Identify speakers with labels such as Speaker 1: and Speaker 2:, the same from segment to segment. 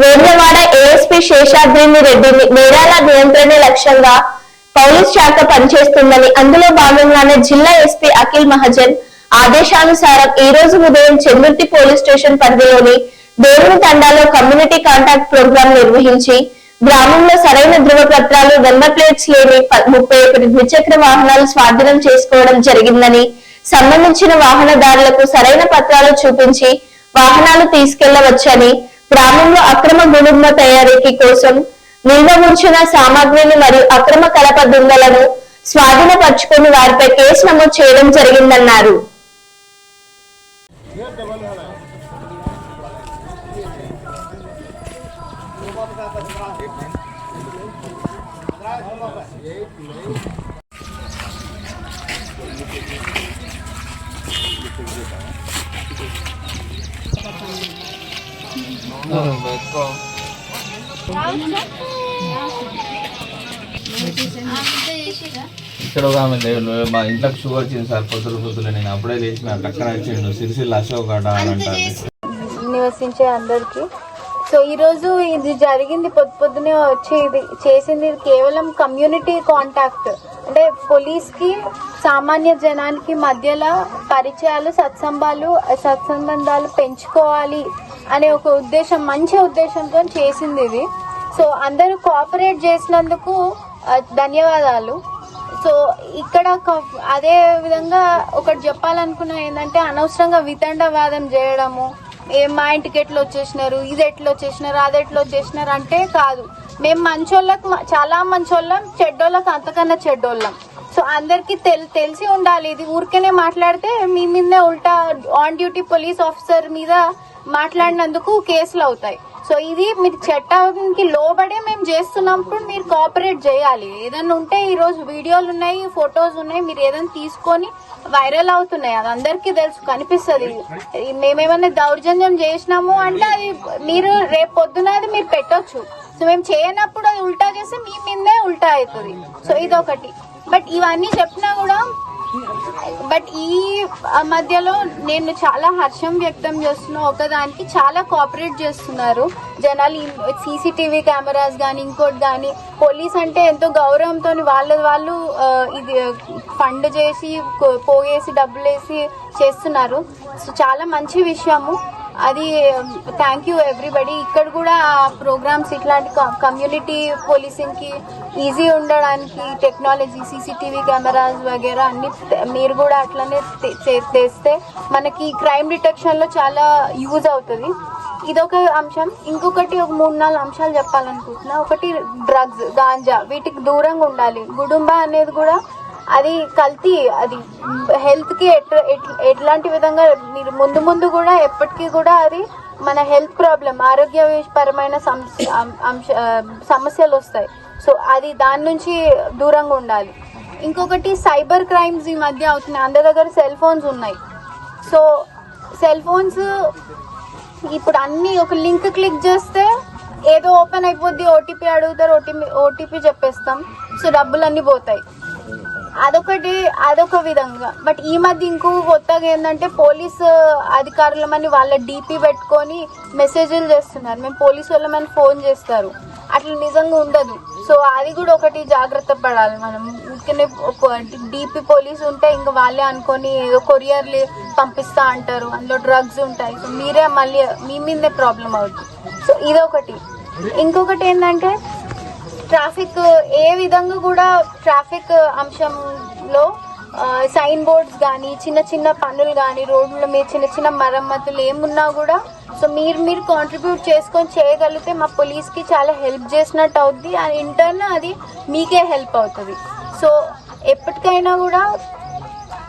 Speaker 1: Vemulawada ASP Seshadrini రెడ్డిని నేరాల నియంత్రణ లక్ష్యంగా పోలీస్ శాఖ పనిచేస్తుందని అందులో భాగంగానే జిల్లా ఎస్పీ అఖిల్ మహజన్ ఆదేశానుసారం ఈ రోజు ఉదయం చెందుర్తి పోలీస్ స్టేషన్ పరిధిలోని దేవుని తండాలో కమ్యూనిటీ కాంటాక్ట్ ప్రోగ్రాం నిర్వహించి గ్రామంలో సరైన ధృవపత్రాలు నెంబర్ ప్లేట్స్ లేని ప- ముప్పై ఒకటి ద్విచక్ర వాహనాలు స్వాధీనం చేసుకోవడం జరిగిందని సంబంధించిన వాహనదారులకు సరైన పత్రాలు చూపించి వాహనాలు తీసుకెళ్ళవచ్చని గ్రామంలో అక్రమ గుడుంబ తయారీకి కోసం నిల్వ ఉంచిన సామాగ్రిని మరియు అక్రమ కలప దుంగలను స్వాధీనపరుచుకుని వారిపై కేసు నమోదు చేయడం జరిగిందన్నారు.
Speaker 2: ఇక్కడ ఒక ఆమె లేదు మా ఇంట్లోకి షుగర్ వచ్చింది సార్ పొద్దులు పొద్దులు నేను అప్పుడే లేచి నా టక్కన వచ్చిండు సిరిసిల్ల అశోక్ అట అని అంటారు.
Speaker 3: నివసించే అందరికీ సో ఈరోజు ఇది జరిగింది పొద్దు పొద్దునే వచ్చి ఇది చేసింది కేవలం కమ్యూనిటీ కాంటాక్ట్. అంటే పోలీస్కి సామాన్య జనానికి మధ్యలో పరిచయాలు సత్సంబాలు సత్సంబంధాలు పెంచుకోవాలి అనే ఒక ఉద్దేశం మంచి ఉద్దేశంతో చేసింది ఇది. సో అందరూ కోఆపరేట్ చేసినందుకు ధన్యవాదాలు. సో ఇక్కడ అదే విధంగా ఒకటి చెప్పాలనుకున్నా ఏంటంటే అనవసరంగా వితండవాదం చేయడము ఏ మా ఇంటికి ఎట్లా వచ్చేసినారు? ఇది ఎట్లా వచ్చేసినారు? అది ఎట్లా వచ్చేసినారు అంటే కాదు. మేము మంచోళ్ళకి చాలా మంచోళ్ళం చెడ్డోళ్ళకి అంతకన్నా చెడ్డోళ్ళం. సో అందరికి తెల్ తెలిసి ఉండాలి. ఇది ఊరికేనే మాట్లాడితే మీ మీదే ఉల్టా ఆన్ డ్యూటీ పోలీస్ ఆఫీసర్ మీద మాట్లాడినందుకు కేసులు అవుతాయి. సో ఇది మీరు చట్టానికి లోబడే మేము చేస్తున్నప్పుడు మీరు కోఆపరేట్ చేయాలి. ఏదైనా ఉంటే ఈ రోజు వీడియోలు ఉన్నాయి ఫొటోస్ ఉన్నాయి మీరు ఏదైనా తీసుకొని వైరల్ అవుతున్నాయి. అది అందరికీ తెలుసు కనిపిస్తుంది. మేమేమైనా దౌర్జన్యం చేసినాము అంటే అది మీరు రేపు పొద్దున అది మీరు పెట్టొచ్చు. సో మేము చేయనప్పుడు అది ఉల్టా చేస్తే మీ మీదే ఉల్టా అవుతుంది. సో ఇది ఒకటి బట్ ఇవన్నీ చెప్పినా కూడా బట్ ఈ మధ్యలో నేను చాలా హర్షం వ్యక్తం చేస్తున్నా ఒకదానికి చాలా కోఆపరేట్ చేస్తున్నారు. జనాలు సీసీటీవీ కెమెరాస్ కానీ ఇంకోటి కానీ పోలీస్ అంటే ఎంతో గౌరవంతో వాళ్ళ వాళ్ళు ఇది ఫండ్ చేసి పోగేసి డబ్బులు వేసి చేస్తున్నారు. సో చాలా మంచి విషయము. అది థ్యాంక్ యూ ఎవ్రీబడి ఇక్కడ కూడా ప్రోగ్రామ్స్ ఇట్లాంటి కమ్యూనిటీ పోలీసింగ్కి ఈజీ ఉండడానికి టెక్నాలజీ సీసీటీవీ కెమెరాస్ వగేరా అన్ని మీరు కూడా అట్లనే చేస్తే తెస్తే మనకి క్రైమ్ డిటెక్షన్లో చాలా యూజ్ అవుతుంది. ఇదొక అంశం. ఇంకొకటి ఒక మూడు నాలుగు అంశాలు చెప్పాలనుకుంటున్నా. ఒకటి డ్రగ్స్ గాంజా వీటికి దూరంగా ఉండాలి. గుడుంబ అనేది కూడా అది కల్తీ అది హెల్త్కి ఎట్లాంటి విధంగా మీరు ముందు ముందు కూడా ఎప్పటికీ కూడా అది మన హెల్త్ ప్రాబ్లం ఆరోగ్యపరమైన సంస్- అంశ- సమస్యలు వస్తాయి. సో అది దాని నుంచి దూరంగా ఉండాలి. ఇంకొకటి సైబర్ క్రైమ్స్ ఈ మధ్య అవుతున్నాయి. అందరి దగ్గర సెల్ ఫోన్స్ ఉన్నాయి. సో సెల్ ఫోన్స్ ఇప్పుడు అన్నీ ఒక లింక్ క్లిక్ చేస్తే ఏదో ఓపెన్ అయిపోద్ది ఓటీపీ అడుగుతారు ఓటీపీ ఓటీపీ చెప్పేస్తాం. సో డబ్బులు అన్నీ పోతాయి. అదొకటి అదొక విధంగా. బట్ ఈ మధ్య ఇంకో కొత్తగా ఏంటంటే పోలీస్ అధికారులమని వాళ్ళ డీపీ పెట్టుకొని మెసేజ్లు చేస్తున్నారు. మేము పోలీసు వాళ్ళమని ఫోన్ చేస్తారు. అట్లా నిజంగా ఉండదు. సో అది కూడా ఒకటి జాగ్రత్త పడాలి మనం. ఇంకనే ఒక డీపీ పోలీస్ ఉంటే ఇంకా వాళ్ళే అనుకొని ఏదో కొరియర్లు పంపిస్తా అంటారు. అందులో డ్రగ్స్ ఉంటాయి. సో మీరే మళ్ళీ మీ మీదే ప్రాబ్లం అవుతుంది. సో ఇదొకటి. ఇంకొకటి ఏంటంటే ట్రాఫిక్ ఏ విధంగా కూడా ట్రాఫిక్ అంశంలో సైన్ బోర్డ్స్ కానీ చిన్న చిన్న పనులు కానీ రోడ్ల మీద చిన్న చిన్న మరమ్మతులు ఏమున్నా కూడా సో మీరు మీరు కాంట్రిబ్యూట్ చేసుకొని చేయగలిగితే మా పోలీస్కి చాలా హెల్ప్ చేసినట్టు అవుద్ది. అండ్ ఇంటర్న్ అది మీకే హెల్ప్ అవుతుంది. సో ఎప్పటికైనా కూడా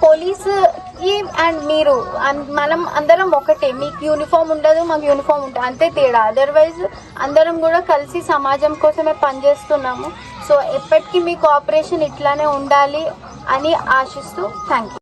Speaker 3: పోలీస్ అండ్ మీరు అన్- మనం అందరం ఒకటే. మీకు యూనిఫామ్ ఉండదు మాకు యూనిఫామ్ ఉంటుంది అంతే తేడా. అదర్వైజ్ అందరం కూడా కలిసి సమాజం కోసమే పనిచేస్తున్నాము. సో ఎప్పటికీ మీ కోఆపరేషన్ ఇట్లానే ఉండాలి అని ఆశిస్తూ థ్యాంక్ యూ